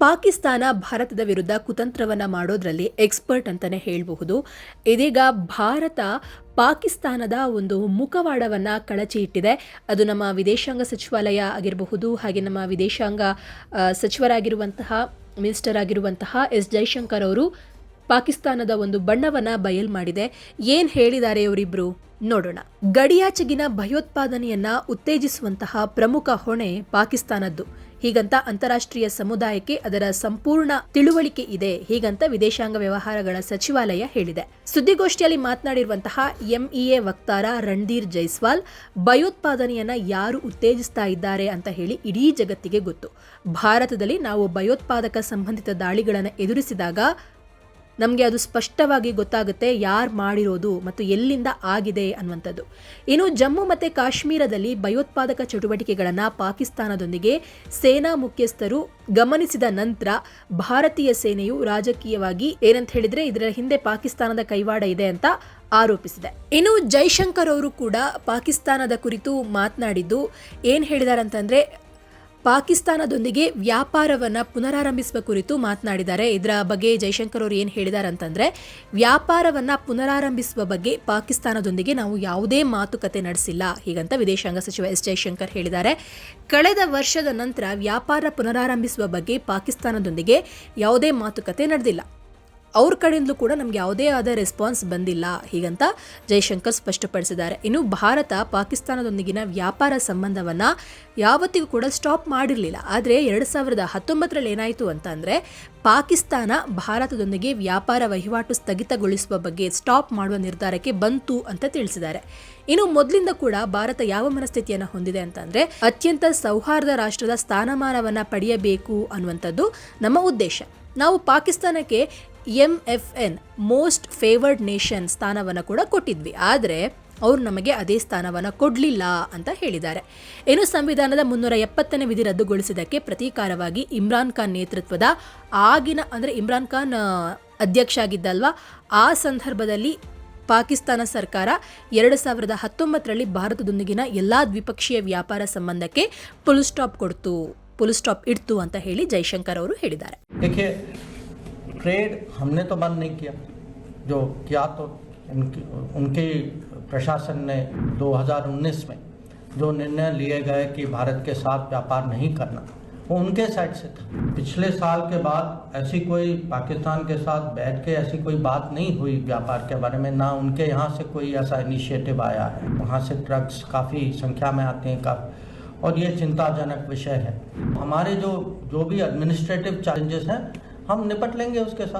ಪಾಕಿಸ್ತಾನ ಭಾರತದ ವಿರುದ್ಧ ಕುತಂತ್ರವನ್ನು ಮಾಡೋದ್ರಲ್ಲಿ ಎಕ್ಸ್ಪರ್ಟ್ ಅಂತಾನೆ ಹೇಳಬಹುದು. ಇದೀಗ ಭಾರತ ಪಾಕಿಸ್ತಾನದ ಒಂದು ಮುಖವಾಡವನ್ನ ಕಳಚಿ ಇಟ್ಟಿದೆ. ಅದು ನಮ್ಮ ವಿದೇಶಾಂಗ ಸಚಿವಾಲಯ ಆಗಿರಬಹುದು, ಹಾಗೆ ನಮ್ಮ ವಿದೇಶಾಂಗ ಸಚಿವರಾಗಿರುವಂತಹ, ಮಿನಿಸ್ಟರ್ ಆಗಿರುವಂತಹ ಎಸ್ ಜೈಶಂಕರ್ ಅವರು ಪಾಕಿಸ್ತಾನದ ಒಂದು ಬಣ್ಣವನ್ನ ಬಯಲ್ ಮಾಡಿದೆ. ಏನು ಹೇಳಿದ್ದಾರೆ ಅವರಿಬ್ರು? ನೋಡೋಣ. ಗಡಿಯಾಚೆಗಿನ ಭಯೋತ್ಪಾದನೆಯನ್ನ ಉತ್ತೇಜಿಸುವಂತಹ ಪ್ರಮುಖ ಹೊಣೆ ಪಾಕಿಸ್ತಾನದ್ದು. ಹೀಗಂತ ಅಂತಾರಾಷ್ಟ್ರೀಯ ಸಮುದಾಯಕ್ಕೆ ಅದರ ಸಂಪೂರ್ಣ ತಿಳುವಳಿಕೆ ಇದೆ, ಹೀಗಂತ ವಿದೇಶಾಂಗ ವ್ಯವಹಾರಗಳ ಸಚಿವಾಲಯ ಹೇಳಿದೆ. ಸುದ್ದಿಗೋಷ್ಠಿಯಲ್ಲಿ ಮಾತನಾಡಿರುವಂತಹ ಎಂಇಎ ವಕ್ತಾರ ರಣಧೀರ್ ಜೈಸ್ವಾಲ್, ಭಯೋತ್ಪಾದನೆಯನ್ನ ಯಾರು ಉತ್ತೇಜಿಸ್ತಾ ಇದ್ದಾರೆ ಅಂತ ಹೇಳಿ ಇಡೀ ಜಗತ್ತಿಗೆ ಗೊತ್ತು. ಭಾರತದಲ್ಲಿ ನಾವು ಭಯೋತ್ಪಾದಕ ಸಂಬಂಧಿತ ದಾಳಿಗಳನ್ನು ಎದುರಿಸಿದಾಗ ನಮಗೆ ಅದು ಸ್ಪಷ್ಟವಾಗಿ ಗೊತ್ತಾಗುತ್ತೆ ಯಾರು ಮಾಡಿರೋದು ಮತ್ತು ಎಲ್ಲಿಂದ ಆಗಿದೆ ಅನ್ನುವಂಥದ್ದು. ಇನ್ನು ಜಮ್ಮು ಮತ್ತು ಕಾಶ್ಮೀರದಲ್ಲಿ ಭಯೋತ್ಪಾದಕ ಚಟುವಟಿಕೆಗಳನ್ನು ಪಾಕಿಸ್ತಾನದೊಂದಿಗೆ ಸೇನಾ ಮುಖ್ಯಸ್ಥರು ಗಮನಿಸಿದ ನಂತರ ಭಾರತೀಯ ಸೇನೆಯು ರಾಜಕೀಯವಾಗಿ ಏನಂತ ಹೇಳಿದರೆ ಇದರ ಹಿಂದೆ ಪಾಕಿಸ್ತಾನದ ಕೈವಾಡ ಇದೆ ಅಂತ ಆರೋಪಿಸಿದೆ. ಇನ್ನು ಜೈಶಂಕರ್ ಅವರು ಕೂಡ ಪಾಕಿಸ್ತಾನದ ಕುರಿತು ಮಾತನಾಡಿದ್ದು ಏನು ಹೇಳಿದಾರಂತಂದರೆ ಪಾಕಿಸ್ತಾನದೊಂದಿಗೆ ವ್ಯಾಪಾರವನ್ನ ಪುನರಾರಂಭಿಸುವ ಕುರಿತು ಮಾತನಾಡಿದ್ದಾರೆ. ಇದರ ಬಗ್ಗೆ ಜೈಶಂಕರ್ ಅವರು ಏನು ಹೇಳಿದ್ದಾರೆ ಅಂತಂದರೆ ವ್ಯಾಪಾರವನ್ನ ಪುನರಾರಂಭಿಸುವ ಬಗ್ಗೆ ಪಾಕಿಸ್ತಾನದೊಂದಿಗೆ ನಾವು ಯಾವುದೇ ಮಾತುಕತೆ ನಡೆಸಿಲ್ಲ, ಹೀಗಂತ ವಿದೇಶಾಂಗ ಸಚಿವ ಎಸ್ ಜೈಶಂಕರ್ ಹೇಳಿದ್ದಾರೆ. ಕಳೆದ ವರ್ಷದ ನಂತರ ವ್ಯಾಪಾರ ಪುನರಾರಂಭಿಸುವ ಬಗ್ಗೆ ಪಾಕಿಸ್ತಾನದೊಂದಿಗೆ ಯಾವುದೇ ಮಾತುಕತೆ ನಡೆದಿಲ್ಲ. ಅವ್ರ ಕಡೆಯಿಂದಲೂ ಕೂಡ ನಮ್ಗೆ ಯಾವುದೇ ಆದ ರೆಸ್ಪಾನ್ಸ್ ಬಂದಿಲ್ಲ. ಹೀಗಂತ ಜೈಶಂಕರ್ ಸ್ಪಷ್ಟಪಡಿಸಿದ್ದಾರೆ. ಇನ್ನು ಭಾರತ ಪಾಕಿಸ್ತಾನದೊಂದಿಗಿನ ವ್ಯಾಪಾರ ಸಂಬಂಧವನ್ನ ಯಾವತ್ತಿಗೂ ಕೂಡ ಸ್ಟಾಪ್ ಮಾಡಿರಲಿಲ್ಲ. ಆದರೆ ಎರಡು ಸಾವಿರದ ಹತ್ತೊಂಬತ್ತರಲ್ಲಿ ಏನಾಯಿತು ಅಂತಂದರೆ ಪಾಕಿಸ್ತಾನ ಭಾರತದೊಂದಿಗೆ ವ್ಯಾಪಾರ ವಹಿವಾಟು ಸ್ಥಗಿತಗೊಳಿಸುವ ಬಗ್ಗೆ ಸ್ಟಾಪ್ ಮಾಡುವ ನಿರ್ಧಾರಕ್ಕೆ ಬಂತು ಅಂತ ತಿಳಿಸಿದ್ದಾರೆ. ಇನ್ನು ಮೊದಲಿಂದ ಕೂಡ ಭಾರತ ಯಾವ ಮನಸ್ಥಿತಿಯನ್ನು ಹೊಂದಿದೆ ಅಂತಂದರೆ ಅತ್ಯಂತ ಸೌಹಾರ್ದ ರಾಷ್ಟ್ರದ ಸ್ಥಾನಮಾನವನ್ನು ಪಡೆಯಬೇಕು ಅನ್ನುವಂಥದ್ದು ನಮ್ಮ ಉದ್ದೇಶ. ನಾವು ಪಾಕಿಸ್ತಾನಕ್ಕೆ M F N most favoured nation ಸ್ಥಾನವನ್ನು ಕೂಡ ಕೊಟ್ಟಿದ್ವಿ. ಆದರೆ ಅವರು ನಮಗೆ ಅದೇ ಸ್ಥಾನವನ್ನು ಕೊಡಲಿಲ್ಲ ಅಂತ ಹೇಳಿದ್ದಾರೆ. ಏನು ಸಂವಿಧಾನದ ಮುನ್ನೂರ ಎಪ್ಪತ್ತನೇ ವಿಧಿ ರದ್ದುಗೊಳಿಸಿದ್ದಕ್ಕೆ ಪ್ರತೀಕಾರವಾಗಿ ಇಮ್ರಾನ್ ಖಾನ್ ನೇತೃತ್ವದ ಆಗಿನ, ಅಂದರೆ ಇಮ್ರಾನ್ ಖಾನ್ ಅಧ್ಯಕ್ಷ ಆಗಿದ್ದಲ್ವಾ ಆ ಸಂದರ್ಭದಲ್ಲಿ ಪಾಕಿಸ್ತಾನ ಸರ್ಕಾರ ಎರಡು ಸಾವಿರದ ಹತ್ತೊಂಬತ್ತರಲ್ಲಿ ಭಾರತದೊಂದಿಗಿನ ಎಲ್ಲ ದ್ವಿಪಕ್ಷೀಯ ವ್ಯಾಪಾರ ಸಂಬಂಧಕ್ಕೆ ಪುಲ್ ಸ್ಟಾಪ್ ಕೊಡ್ತು ಪುಲ್ ಸ್ಟಾಪ್ ಇಡ್ತು ಅಂತ ಹೇಳಿ ಜೈಶಂಕರ್ ಅವರು ಹೇಳಿದ್ದಾರೆ. ट्रेड हमने तो बंद नहीं किया। जो किया तो उनकी, उनके प्रशासन ने 2019 में जो निर्णय लिए गए कि भारत के साथ व्यापार नहीं करना, वो उनके साइड से था। पिछले साल के बाद ऐसी कोई पाकिस्तान के साथ बैठ के ऐसी कोई बात नहीं हुई व्यापार के बारे में, ना उनके यहाँ से कोई ऐसा इनिशिएटिव आया है। वहाँ से ट्रक्स काफ़ी संख्या में आते हैं, काफ़ी, और ये चिंताजनक विषय है। हमारे जो जो भी एडमिनिस्ट्रेटिव चैलेंजेस हैं हम निपट लेंगे उसके साथ।